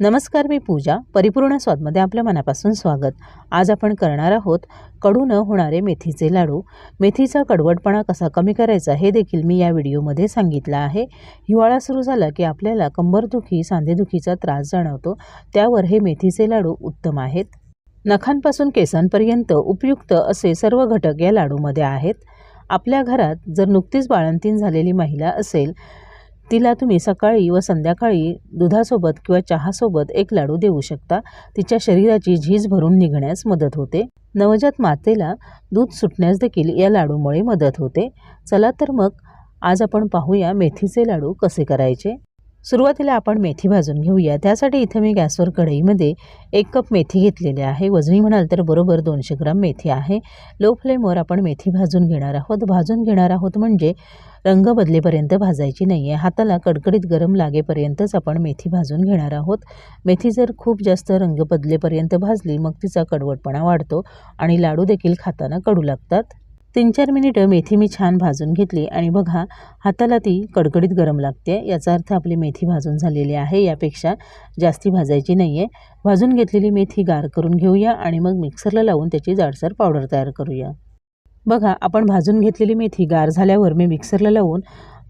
नमस्कार मी पूजा परिपूर्ण स्वादमध्ये आपल्या मनापासून स्वागत. आज आपण करणार आहोत कडू न होणारे मेथीचे लाडू. मेथीचा कडवटपणा कसा कमी करायचा हे देखील मी या व्हिडिओमध्ये सांगितलं आहे. हिवाळा सुरू झाला की आपल्याला कंबरदुखी सांधेदुखीचा त्रास जाणवतो. त्यावर हे मेथीचे लाडू उत्तम आहेत. नखांपासून केसांपर्यंत उपयुक्त असे सर्व घटक या लाडूमध्ये आहेत. आपल्या घरात जर नुकतीच बाळंतीन झालेली महिला असेल तिला तुम्ही सकाळी व संध्याकाळी दुधासोबत किंवा चहासोबत एक लाडू देऊ शकता. तिच्या शरीराची झीज भरून निघण्यास मदत होते. नवजात मातेला दूध सुटण्यास देखील या लाडूमुळे मदत होते. चला तर मग आज आपण पाहूया मेथीचे लाडू कसे करायचे? सुरुवातीला आपण मेथी भाजून घेऊया. त्यासाठी इथं मी गॅसवर कढईमध्ये एक कप मेथी घेतलेली आहे. वजनी म्हणाल तर बरोबर दोनशे ग्राम मेथी आहे. लो फ्लेमवर आपण मेथी भाजून घेणार आहोत. भाजून घेणार आहोत म्हणजे रंग बदलेपर्यंत भाजायची नाही आहे हाताला कडकडीत गरम लागेपर्यंतच आपण मेथी भाजून घेणार आहोत. मेथी जर खूप जास्त रंग बदलेपर्यंत भाजली मग तिचा कडवटपणा वाढतो आणि लाडू देखील खाताना कडू लागतात. तीन चार मिनिटं मेथी मी छान भाजून घेतली आणि बघा हाताला ती कडकडीत गरम लागते. याचा अर्थ आपली मेथी भाजून झालेली आहे यापेक्षा जास्ती भाजायची नाही आहे भाजून घेतलेली मेथी गार करून घेऊया आणि मग मिक्सरला लावून त्याची जाडसर पावडर तयार करूया. बघा आपण भाजून घेतलेली मेथी गार झाल्यावर मी मिक्सरला लावून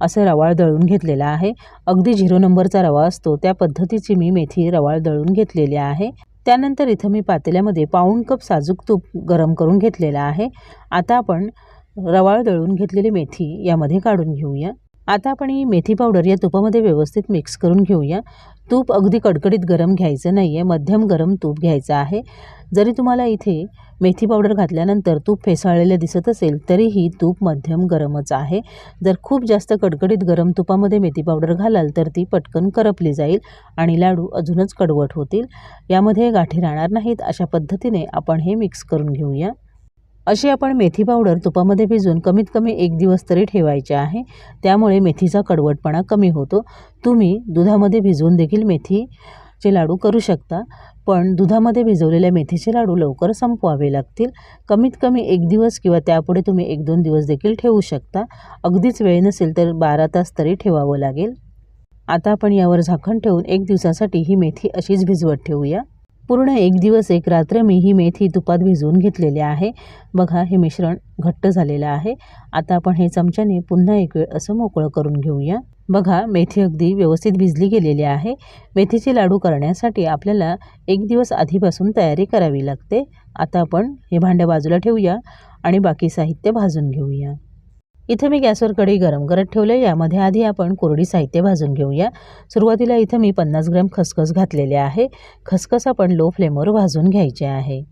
असं रवाळ दळून घेतलेला आहे. अगदी झिरो नंबरचा रवा असतो. त्या पद्धतीची मी मेथी रवाळ दळून घेतलेली आहे. त्यानंतर इथं मी पातेल्यामध्ये पाऊण कप साजूक तूप गरम करून घेतलेलं आहे. आता आपण रवाळ दळून घेतलेली मेथी यामध्ये काढून घेऊया. आता आपण ही मेथी पावडर या तुपामध्ये व्यवस्थित मिक्स करून घेऊया. तूप अगदी कडकडीत गरम घ्यायचं नाही आहे मध्यम गरम तूप घ्यायचं आहे. जरी तुम्हाला इथे मेथी पावडर घातल्यानंतर तूप फेसाळलेलं दिसत असेल तरीही तूप मध्यम गरमच आहे. जर खूप जास्त कडकडीत गरम तुपामध्ये मेथी पावडर घालाल तर ती पटकन करपली जाईल आणि लाडू अजूनच कडवट होतील. यामध्ये गाठी राहणार नाहीत अशा पद्धतीने आपण हे मिक्स करून घेऊया. अशी आपण मेथी पावडर तुपामध्ये भिजून कमीत कमी एक दिवस तरी ठेवायचे आहे. त्यामुळे मेथीचा कडवटपणा कमी होतो. तुम्ही दुधामध्ये भिजवून देखील मेथीचे लाडू करू शकता पण दुधामध्ये भिजवलेल्या मेथीचे लाडू लवकर संपवावे लागतील. कमीत कमी एक दिवस किंवा त्यापुढे तुम्ही एक दोन दिवस देखील ठेवू शकता. अगदीच वेळ नसेल तर बारा तास तरी ठेवावं लागेल. आता आपण यावर झाकण ठेवून एक दिवसासाठी ही मेथी अशीच भिजवत ठेवूया. पूर्ण एक दिवस एक रात्र मी ही मेथी तुपात भिजवून घेतलेली आहे. बघा हे मिश्रण घट्ट झालेलं आहे. आता आपण हे चमच्याने पुन्हा एक वेळ असं मोकळं करून घेऊया. बघा मेथी अगदी व्यवस्थित भिजली गेलेली आहे. मेथीचे लाडू करण्यासाठी आपल्याला एक दिवस आधीपासून तयारी करावी लागते. आता आपण हे भांडं बाजूला ठेवूया आणि बाकी साहित्य भाजून घेऊया. इथं मी गॅसवर कढई गरम करत ठेवले यामध्ये आधी आपण कोरडी साहित्य भाजून घेऊया. सुरुवातीला इथं मी पन्नास ग्रॅम खसखस घातलेले आहे. खसखस आपण लो फ्लेमवर भाजून घ्यायचे आहे.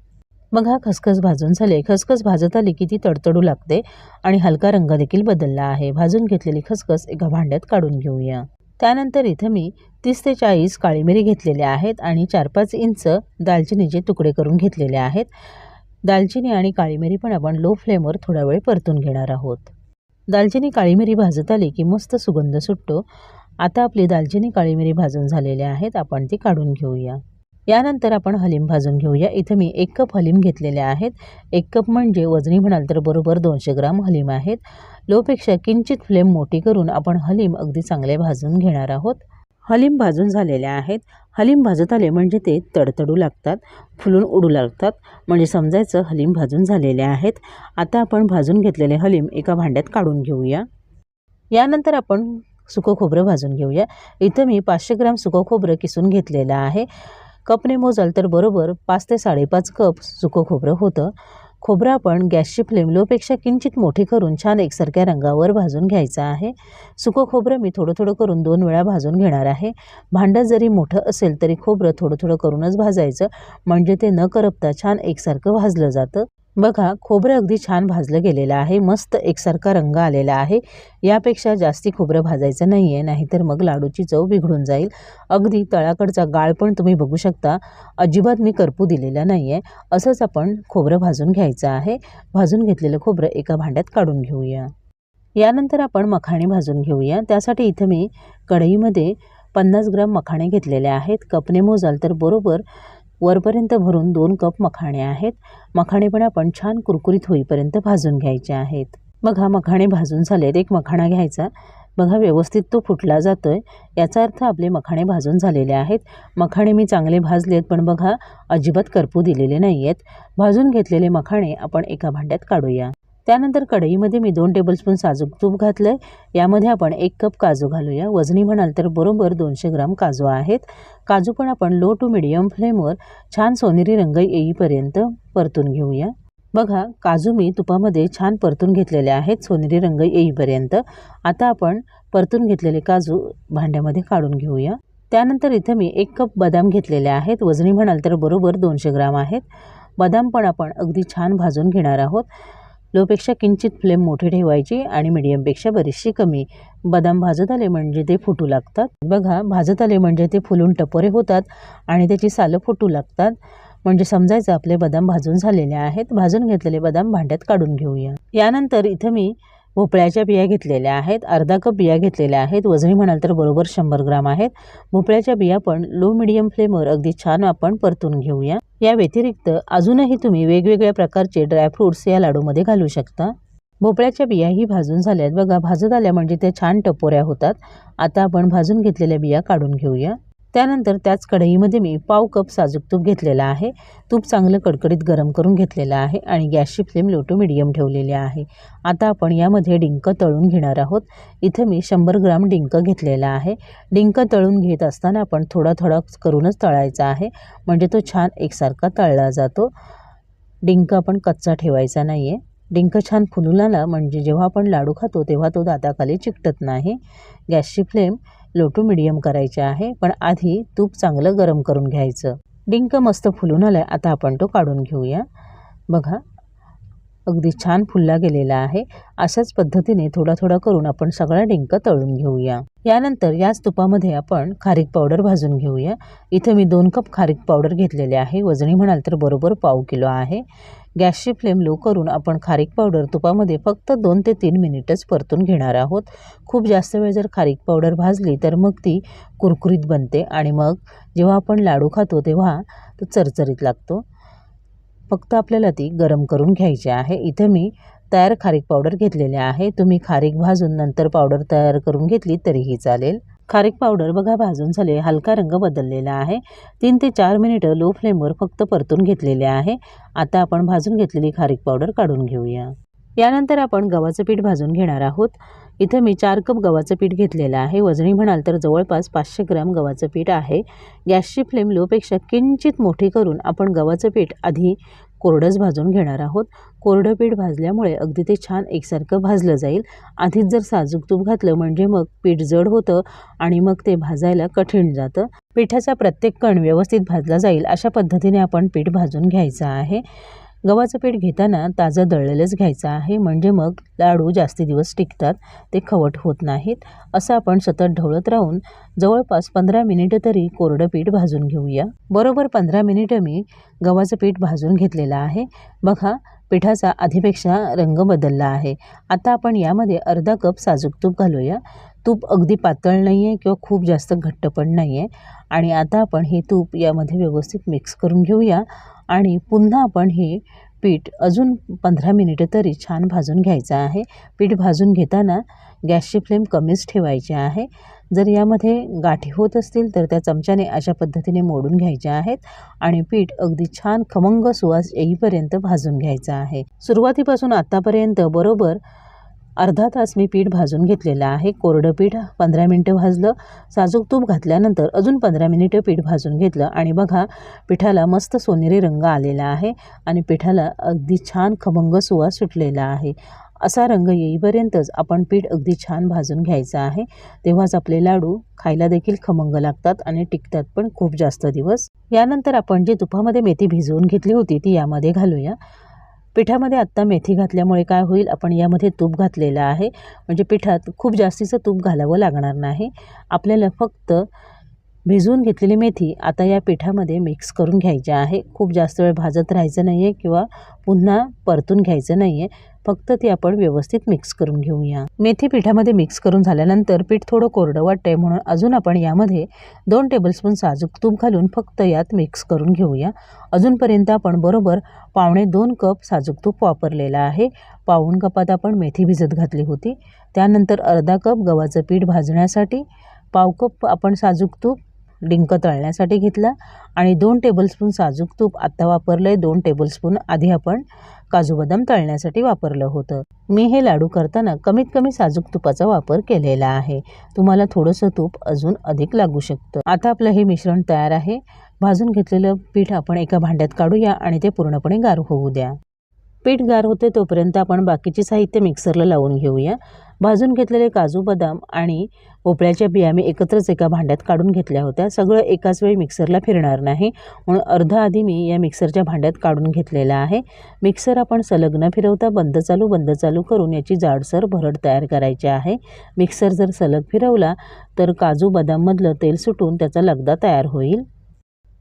मग हा खसखस भाजून झाले. खसखस भाजत आली की ती तडतडू लागते आणि हलका रंग देखील बदलला आहे. भाजून घेतलेली खसखस एका भांड्यात काढून घेऊया. त्यानंतर इथं मी तीस ते चाळीस काळी मिरी घेतलेल्या आहेत आणि चार पाच इंच दालचिनीचे तुकडे करून घेतलेले आहेत. दालचिनी आणि काळी मिरी पण आपण लो फ्लेमवर थोडा वेळ परतून घेणार आहोत. दालचिनी काळी मिरी भाजत आली की मस्त सुगंध सुटतो. आता आपली दालचिनी काळी मिरी भाजून झालेल्या आहेत आपण ती काढून घेऊया. यानंतर आपण हलीम भाजून घेऊया. इथं मी एक कप हलीम घेतलेले आहेत. एक कप म्हणजे वजनी म्हणाल तर बरोबर दोनशे ग्राम हलीम आहेत. लोपेक्षा किंचित फ्लेम मोठी करून आपण हलीम अगदी चांगले भाजून घेणार आहोत. हलीम भाजून झालेल्या आहेत. हलीम भाजत आले म्हणजे ते तडतडू लागतात फुलून उडू लागतात. म्हणजे समजायचं हलीम भाजून झालेले आहेत. आता आपण भाजून घेतलेले हलीम एका भांड्यात काढून घेऊया. यानंतर आपण सुकं खोबरं भाजून घेऊया. इथं मी पाचशे ग्राम सुकं खोबरं किसून घेतलेलं आहे. कपने मोजाल तर बरोबर पाच ते साडेपाच कप सुकं खोबरं होतं. खोबरं आपण गॅसची फ्लेम लोपेक्षा किंचित मोठी करून छान एकसारख्या रंगावर भाजून घ्यायचं आहे. सुकं खोबरं मी थोडं थोडं करून दोन वेळा भाजून घेणार आहे. भांडं जरी मोठं असेल तरी खोबरं थोडं थोडं करूनच भाजायचं म्हणजे ते न करपता छान एकसारखं भाजलं जातं. बघा खोबरं अगदी छान भाजलं गेलेलं आहे. मस्त एकसारखा रंग आलेला आहे. यापेक्षा जास्ती खोबरं भाजायचं नाही आहे नाहीतर मग लाडूची चव बिघडून जाईल. अगदी तळाकडचा गाळ पण तुम्ही बघू शकता. अजिबात मी करपू दिलेला नाही आहे असंच आपण खोबरं भाजून घ्यायचं आहे. भाजून घेतलेलं खोबरं एका भांड्यात काढून घेऊया. यानंतर आपण मखाणे भाजून घेऊया. त्यासाठी इथं मी कढईमध्ये पन्नास ग्राम मखाणे घेतलेले आहेत. कपने मोजाल तर बरोबर वरपर्यंत भरून दोन कप मखाणे आहेत. मखाणे पण आपण छान कुरकुरीत होईपर्यंत भाजून घ्यायचे आहेत. बघा मखाणे भाजून झालेत. एक मखाणा घ्यायचा. बघा व्यवस्थित तो फुटला जातो आहे याचा अर्थ आपले मखाणे भाजून झालेले आहेत. मखाणे मी चांगले भाजले आहेत पण बघा अजिबात करपू दिलेले नाही आहेत भाजून घेतलेले मखाणे आपण एका भांड्यात काढूया. त्यानंतर कढईमध्ये मी दोन टेबलस्पून साजूक तूप घातलं आहे यामध्ये आपण एक कप काजू घालूया. वजनी म्हणाल तर बरोबर दोनशे ग्राम काजू आहेत. काजू पण आपण लो टू मिडियम फ्लेमवर छान सोनेरी रंग येईपर्यंत परतून घेऊया. बघा काजू मी तुपामध्ये छान परतून घेतलेले आहेत सोनेरी रंग येईपर्यंत. आता आपण परतून घेतलेले काजू भांड्यामध्ये काढून घेऊया. त्यानंतर इथं मी एक कप बदाम घेतलेले आहेत. वजनी म्हणाल तर बरोबर दोनशे ग्राम आहेत. बदाम पण आपण अगदी छान भाजून घेणार आहोत. लोपेक्षा किंचित फ्लेम मोठी ठेवायची आणि मिडियमपेक्षा बरीचशी कमी. बदाम भाजत आले म्हणजे ते फुटू लागतात. बघा भाजत आले म्हणजे ते फुलून टपोरे होतात आणि त्याची सालं फुटू लागतात. म्हणजे समजायचं आपले बदाम भाजून झालेले आहेत. भाजून घेतलेले बदाम भांड्यात काढून घेऊया. यानंतर इथं मी भोपळ्याच्या बिया घेतलेल्या आहेत अर्धा कप बिया घेतलेल्या आहेत वजनी म्हणाल तर बरोबर शंभर ग्राम आहेत. भोपळ्याच्या बिया पण लो मिडियम फ्लेमवर अगदी छान आपण परतून घेऊया. या व्यतिरिक्त अजूनही तुम्ही वेगवेगळ्या प्रकारचे ड्रायफ्रूट्स या लाडूमध्ये घालू शकता. भोपळ्याच्या बियाही भाजून झाल्यात. बघा भाजत आल्या म्हणजे त्या छान टपोऱ्या होतात. आता आपण भाजून घेतलेल्या बिया काढून घेऊया. त्यानंतर त्याच कढईमध्ये मी पाव कप साजूक तूप घेतलेला आहे. तूप चांगलं कडकडीत गरम करून घेतलेलं आहे आणि गॅसची फ्लेम लो टू मिडियम ठेवलेली आहे. आता आपण यामध्ये डिंक तळून घेणार आहोत. इथं मी शंभर ग्राम डिंक घेतलेला आहे. डिंक तळून घेत असताना आपण थोडा थोडा करूनच तळायचा आहे. म्हणजे तो छान एकसारखा तळला जातो. डिंक आपण कच्चा ठेवायचा नाही आहे डिंक छान फुलून आला म्हणजे जेव्हा आपण लाडू खातो तेव्हा तो दाताखाली चिकटत नाही. गॅसची फ्लेम लो टू मिडियम करायचे आहे पण आधी तूप चांगलं गरम करून घ्यायचं. डिंक मस्त फुलून आलं आता आपण तो काढून घेऊया. बघा अगदी छान फुलला गेलेला आहे. अशाच पद्धतीने थोडा थोडा करून आपण सगळा डिंक तळून घेऊया. यानंतर याच तुपामध्ये आपण खारीक पावडर भाजून घेऊया. इथं मी दोन कप खारीक पावडर घेतलेले आहे. वजनी म्हणाल तर बरोबर पाव किलो आहे. गॅसची फ्लेम लो करून आपण खारीक पावडर तुपामध्ये फक्त दोन ते तीन मिनिटच परतून घेणार आहोत. खूप जास्त वेळ जर खारीक पावडर भाजली तर मग ती कुरकुरीत बनते आणि मग जेव्हा आपण लाडू खातो तेव्हा तो चरचरीत लागतो. फक्त आपल्याला ती गरम करून घ्यायची आहे. इथं मी तयार खारीक पावडर घेतलेले आहे. तुम्ही खारीक भाजून नंतर पावडर तयार करून घेतली तरीही चालेल. खारीक पावडर बघा भाजून झाले. हलका रंग बदललेला आहे. तीन ते चार मिनिटं लो फ्लेमवर फक्त परतून घेतलेले आहे. आता आपण भाजून घेतलेली खारीक पावडर काढून घेऊया. यानंतर आपण गव्हाचं पीठ भाजून घेणार आहोत. इथं मी चार कप गव्हाचं पीठ घेतलेलं आहे. वजनी म्हणाल तर जवळपास पाचशे ग्रॅम गव्हाचं पीठ आहे. गॅसची फ्लेम लोपेक्षा किंचित मोठी करून आपण गव्हाचं पीठ आधी कोरडंच भाजून घेणार आहोत. कोरडं पीठ भाजल्यामुळे अगदी ते छान एकसारखं भाजलं जाईल. आधीच जर साजूक तूप घातलं म्हणजे मग पीठ जड होतं आणि मग ते भाजायला कठीण जातं. पिठाचा प्रत्येक कण व्यवस्थित भाजला जाईल अशा पद्धतीने आपण पीठ भाजून घ्यायचं आहे. गव्हाचं पीठ घेताना ताजं दळलेलंच घ्यायचं आहे. म्हणजे मग लाडू जास्ती दिवस टिकतात ते खवट होत नाहीत असं आपण सतत ढवळत राहून जवळपास पंधरा मिनिटं तरी कोरडं पीठ भाजून घेऊया. बरोबर पंधरा मिनिटं मी गव्हाचं पीठ भाजून घेतलेलं आहे. बघा पिठाचा आधीपेक्षा रंग बदलला आहे. आता आपण यामध्ये अर्धा कप साजूक तूप घालूया. तूप अगदी पातळ नाही आहे किंवा खूप जास्त घट्ट पण नाही आहे आणि आता आपण हे तूप यामध्ये व्यवस्थित मिक्स करून घेऊया. आणि पुन्हा आपण हे पीठ अजून पंधरा मिनिटं तरी छान भाजून घ्यायचं आहे. पीठ भाजून घेताना गॅसची फ्लेम कमीच ठेवायची आहे. जर यामध्ये गाठी होत असतील तर त्या चमच्याने अशा पद्धतीने मोडून घ्यायच्या आहेत आणि पीठ अगदी छान खमंग सुवास येईपर्यंत भाजून घ्यायचं आहे. सुरुवातीपासून आत्तापर्यंत बरोबर अर्धा तास मी पीठ भाजून घेतलेलं आहे. कोरडं पीठ पंधरा मिनटं भाजलं. साजूक तूप घातल्यानंतर अजून पंधरा मिनिटं पीठ भाजून घेतलं. आणि बघा पिठाला मस्त सोनेरी रंग आलेला आहे आणि पिठाला अगदी छान खमंग सुवास सुटलेला आहे. असा रंग येईपर्यंतच आपण पीठ अगदी छान भाजून घ्यायचं आहे. तेव्हाच आपले लाडू खायला देखील खमंग लागतात आणि टिकतात पण खूप जास्त दिवस. यानंतर आपण जी तुपामध्ये मेथी भिजवून घेतली होती ती यामध्ये घालूया. पिठामध्ये आत्ता मेथी घातल्यामुळे काय होईल? आपण यामध्ये तूप घातलेलं आहे. म्हणजे पिठात खूप जास्तीचं तूप घालावं लागणार नाही. आपल्याला फक्त भिजवून घेतलेली मेथी आता या पिठामध्ये मिक्स करून घ्यायची आहे. खूप जास्त वेळ भाजत राहायचं नाही आहे किंवा पुन्हा परतून घ्यायचं नाही आहे फक्त ती आपण व्यवस्थित मिक्स करून घेऊया. मेथी पिठामध्ये मिक्स करून झाल्यानंतर पीठ थोडं कोरडं वाटतंय म्हणून अजून आपण यामध्ये दोन टेबलस्पून साजूक तूप घालून फक्त यात मिक्स करून घेऊया. अजूनपर्यंत आपण बरोबर पावणे दोन कप साजूक तूप वापरलेलं आहे. पाऊण कपात आपण मेथी भिजत घातली होती. त्यानंतर अर्धा कप गव्हाचं पीठ भाजण्यासाठी पाव कप आपण साजूक तूप डिंक तळण्यासाठी घेतला आणि दोन टेबलस्पून साजूक तूप आत्ता वापरलं आहे दोन टेबलस्पून आधी आपण काजू बदाम तळण्यासाठी वापरलं होतं. मी हे लाडू करताना कमीत कमी साजूक तुपाचा वापर केलेला आहे. तुम्हाला थोडंसं तूप अजून अधिक लागू शकतं. आता आपलं हे मिश्रण तयार आहे. भाजून घेतलेलं पीठ आपण एका भांड्यात काढूया आणि ते पूर्णपणे गार होऊ द्या. पीठ गार होते तोपर्यंत आपण बाकीचे साहित्य मिक्सरला लावून घेऊया. भाजून घेतलेले काजू बदाम आणि भोपळ्याच्या बिया मी एकत्रच एका भांड्यात काढून घेतल्या होत्या. सगळं एकाच वेळी मिक्सरला फिरणार नाही. म्हणून अर्धा आधी मी या मिक्सरच्या भांड्यात काढून घेतलेला आहे. मिक्सर आपण सलग न फिरवता बंद चालू बंद चालू करून याची जाडसर भरड तयार करायची आहे. मिक्सर जर सलग फिरवला तर काजू बदाममधलं तेल सुटून त्याचा लगदा तयार होईल.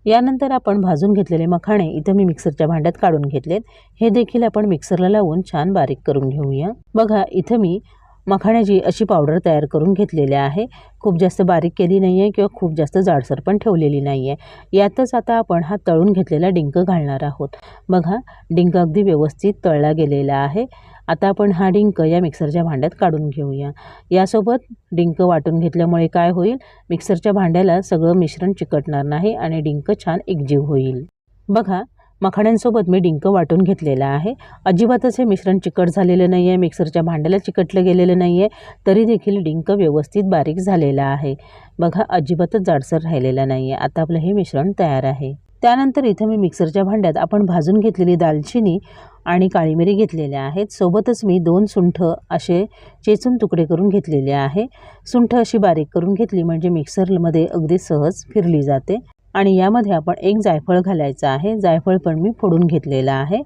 यानंतर आपण भाजून घेतलेले मखाणे इथं मी मिक्सरच्या भांड्यात काढून घेतलेत. हे देखील आपण मिक्सरला लावून छान बारीक करून घेऊया. बघा इथं मी मखाण्याची अशी पावडर तयार करून घेतलेली आहे. खूप जास्त बारीक केली नाही आहे किंवा खूप जास्त जाडसर पण ठेवलेली नाही आहे यातच आता आपण हा तळून घेतलेला डिंक घालणार आहोत. बघा डिंक अगदी व्यवस्थित तळला गेलेला आहे. आता आपण हा डिंक या मिक्सरच्या भांड्यात काढून घेऊया. यासोबत डिंक वाटून घेतल्यामुळे काय होईल? मिक्सरच्या भांड्याला सगळं मिश्रण चिकटणार नाही आणि डिंक छान एकजीव होईल. बघा मखाण्यांसोबत मी डिंक वाटून घेतलेला आहे. अजिबातच हे मिश्रण चिकट झालेलं नाही आहे मिक्सरच्या भांड्याला चिकटलं गेलेलं नाही आहे तरी देखील डिंक व्यवस्थित बारीक झालेला आहे. बघा अजिबातच जाडसर राहिलेला नाही आहे आता आपलं हे मिश्रण तयार आहे. त्यानंतर इथं मी मिक्सरच्या भांड्यात आपण भाजून घेतलेली दालचिनी आणि काळी मिरी घेतलेल्या आहेत. सोबतच मी दोन सुंठ असे चेचून तुकडे करून घेतलेले आहे. सुंठ अशी बारीक करून घेतली म्हणजे मिक्सरमध्ये अगदी सहज फिरली जाते. आणि यामध्ये आपण एक जायफळ घालायचं आहे. जायफळ पण मी फोडून घेतलेलं आहे.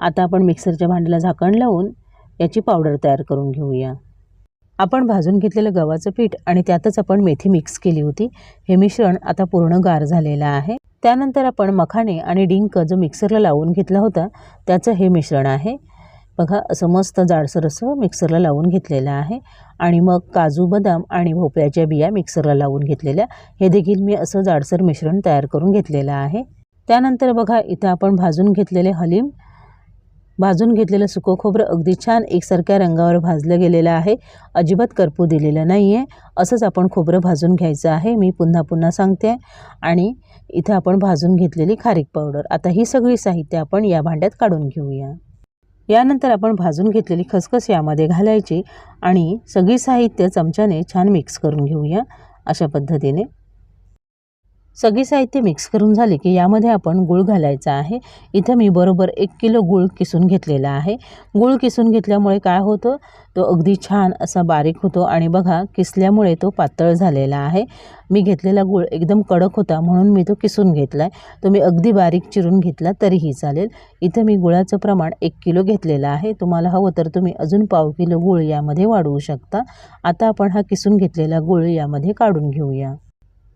आता आपण मिक्सरच्या भांड्याला झाकण लावून याची पावडर तयार करून घेऊया. आपण भाजून घेतलेलं गव्हाचं पीठ आणि त्यातच आपण मेथी मिक्स केली होती. हे मिश्रण आता पूर्ण गार झालेलं आहे. त्यानंतर आपण मखाने आणि डिंक जो मिक्सरला लावून घेतला होता त्याचं हे मिश्रण आहे. बघा असं मस्त जाडसर असं मिक्सरला लावून घेतलेलं आहे. आणि मग काजू बदाम आणि भोपळ्याच्या बिया मिक्सरला लावून घेतलेल्या. हे देखील मी असं जाडसर मिश्रण तयार करून घेतलेलं आहे. त्यानंतर बघा इथं आपण भाजून घेतलेले हलीम. भाजून घेतलेलं सुकं खोबरं अगदी छान एकसारख्या रंगावर भाजलं गेलेलं आहे. अजिबात करपू दिलेलं नाही आहे असंच आपण खोबरं भाजून घ्यायचं आहे. मी पुन्हा पुन्हा सांगते. आणि इथं आपण भाजून घेतलेली खारीक पावडर आता ही सगळी साहित्य आपण या भांड्यात काढून घेऊया. यानंतर आपण भाजून घेतलेली खसखस यामध्ये घालायची आणि सगळी साहित्य चमच्याने छान मिक्स करून घेऊया. अशा पद्धतीने सगळी साहित्य मिक्स करून झाले की यामध्ये आपण गूळ घालायचा आहे. इथं मी बरोबर एक किलो गूळ किसून घेतलेला आहे. गूळ किसून घेतल्यामुळे काय होतं? तो अगदी छान असा बारीक होतो आणि बघा किसल्यामुळे तो पातळ झालेला आहे. मी घेतलेला गूळ एकदम कडक होता म्हणून मी तो किसून घेतला आहे तुम्ही अगदी बारीक चिरून घेतला तरीही चालेल. इथं मी गुळाचं प्रमाण एक किलो घेतलेलं आहे. तुम्हाला हवं तर तुम्ही अजून पाव किलो गूळ यामध्ये वाढवू शकता. आता आपण हा किसून घेतलेला गूळ यामध्ये काढून घेऊया.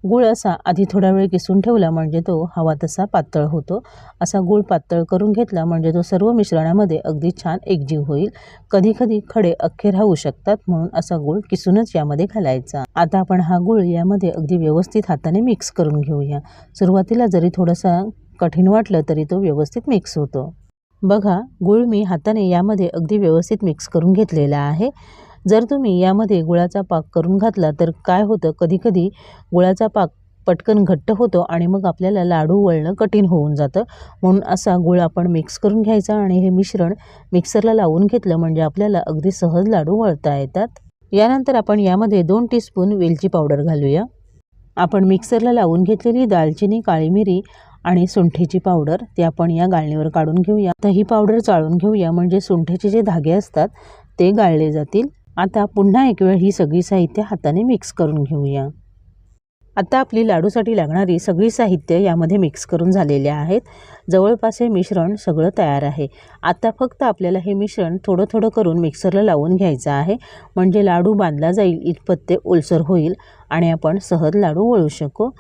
गूळ असा आधी थोडा वेळ किसून ठेवला म्हणजे तो हवा तसा पातळ होतो. असा गूळ पातळ करून घेतला म्हणजे तो सर्व मिश्रणामध्ये अगदी छान एकजीव होईल. कधी कधी खडे अख्खे राहू शकतात म्हणून असा गूळ किसूनच यामध्ये घालायचा. आता आपण हा गूळ यामध्ये अगदी व्यवस्थित हाताने मिक्स करून घेऊया. सुरुवातीला जरी थोडासा कठीण वाटलं तरी तो व्यवस्थित मिक्स होतो. बघा गूळ मी हाताने यामध्ये अगदी व्यवस्थित मिक्स करून घेतलेला आहे. जर तुम्ही यामध्ये गुळाचा पाक करून घातला तर काय होतं? कधीकधी गुळाचा पाक पटकन घट्ट होतो आणि मग आपल्याला लाडू वळणं कठीण होऊन जातं. म्हणून असा गुळ आपण मिक्स करून घ्यायचा आणि हे मिश्रण मिक्सरला लावून घेतलं म्हणजे आपल्याला अगदी सहज लाडू वळता येतात. यानंतर आपण यामध्ये दोन टीस्पून वेलची पावडर घालूया. आपण मिक्सरला लावून घेतलेली दालचिनी काळी मिरी आणि सुंठीची पावडर ती आपण या गाळणीवर काढून घेऊया. आता ही पावडर चाळून घेऊया म्हणजे सुंठीचे जे धागे असतात ते गाळले जातील. आता पुन्हा एक वेळ ही सगळी साहित्य हाताने मिक्स करून घेऊया. आता आपली लाडूसाठी लागणारी सगळी साहित्य यामध्ये मिक्स करून झालेले आहेत. जवळपास हे मिश्रण सगळं तयार आहे. आता फक्त आपल्याला हे मिश्रण थोडं थोडं करून मिक्सरला लावून घ्यायचं आहे. म्हणजे लाडू बांधला जाईल इतपत ते ओलसर होईल आणि आपण सहज लाडू वळू शकू.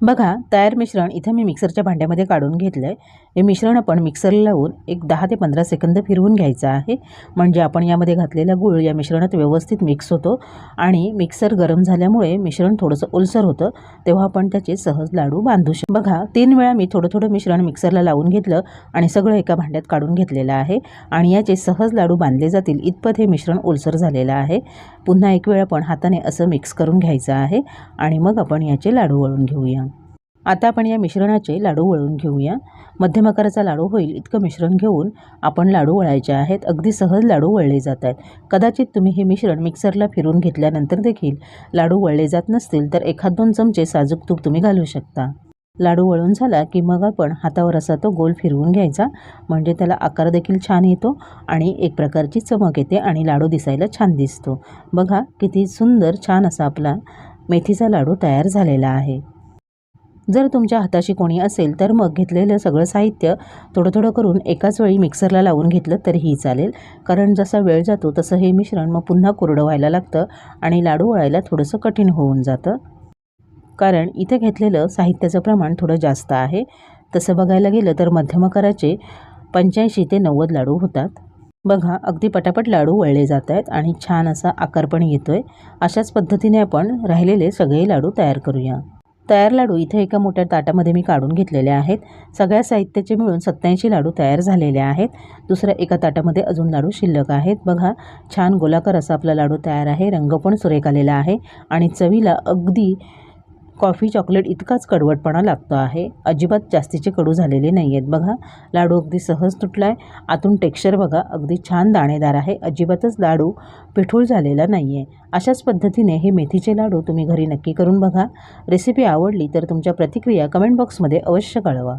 बघा तयार मिश्रण इथं मी मिक्सरच्या भांड्यामध्ये काढून घेतलं आहे हे मिश्रण आपण मिक्सरला लावून एक दहा ते पंधरा सेकंद फिरवून घ्यायचं आहे. म्हणजे आपण यामध्ये घातलेला गूळ या मिश्रणात व्यवस्थित मिक्स होतो आणि मिक्सर गरम झाल्यामुळे मिश्रण थोडंसं ओलसर होतं तेव्हा आपण त्याचे सहज लाडू बांधू शकतो. बघा तीन वेळा मी थोडं थोडं मिश्रण मिक्सरला लावून घेतलं आणि सगळं एका भांड्यात काढून घेतलेलं आहे आणि याचे सहज लाडू बांधले जातील इतपत हे मिश्रण ओलसर झालेलं आहे. पुन्हा एक वेळ आपण हाताने असं मिक्स करून घ्यायचं आहे आणि मग आपण याचे लाडू वळून घेऊया. आता आपण या मिश्रणाचे लाडू वळून घेऊया. मध्यम आकाराचा लाडू होईल इतकं मिश्रण घेऊन आपण लाडू वळायचे आहेत. अगदी सहज लाडू वळले जात आहेत. कदाचित तुम्ही हे मिश्रण मिक्सरला फिरून घेतल्यानंतर देखील लाडू वळले जात नसतील तर एखाद दोन चमचे साजूक तूप तुम्ही घालू शकता. लाडू वळून झाला की मग आपण हातावर असा तो गोल फिरवून घ्यायचा. म्हणजे त्याला आकार देखील छान येतो आणि एक प्रकारची चमक येते आणि लाडू दिसायला छान दिसतो. बघा किती सुंदर छान असा आपला मेथीचा लाडू तयार झालेला आहे. जर तुमच्या हाताशी कोणी असेल तर मग घेतलेलं सगळं साहित्य थोडं थोडं करून एकाच वेळी मिक्सरला लावून घेतलं तरीही चालेल. कारण जसा वेळ जातो तसं हे मिश्रण मग पुन्हा कोरडं व्हायला लागतं आणि लाडू वळायला थोडंसं कठीण होऊन जातं. कारण इथे घेतलेलं साहित्याचं प्रमाण थोडं जास्त आहे. तसं बघायला गेलं तर मध्यम आकाराचे पंच्याऐंशी ते नव्वद लाडू होतात. बघा अगदी पटापट लाडू वळले जात आहेत आणि छान असा आकार पण येतो आहे अशाच पद्धतीने आपण राहिलेले सगळे लाडू तयार करूया. तयार लाडू. इथे एका मोठ्या ताटामध्ये मी काढून घेतलेले आहेत. सगळ्या साहित्याचे मिळून सत्याऐंशी लाडू तयार झालेले आहेत. दुसऱ्या एका ताटामध्ये अजून लाडू शिल्लक आहेत. बघा छान गोलाकार असा आपला लाडू तयार आहे. रंग पण सुरेख आलेला आहे. आणि चवीला अगदी कॉफी चॉकलेट इतकाच कडवटपणा लागतो आहे. अजिबात जास्तीचे कडू झालेले नाही आहेत बघा. लाडू अगदी सहज तुटला आहे आतून टेक्स्चर बघा. अगदी छान दाणेदार आहे. अजिबातच लाडू पिठूळ झालेला नाही आहे अशाच पद्धतीने हे मेथीचे लाडू तुम्ही घरी नक्की करून बघा. रेसिपी आवडली तर तुमच्या प्रतिक्रिया कमेंट बॉक्समध्ये अवश्य कळवा.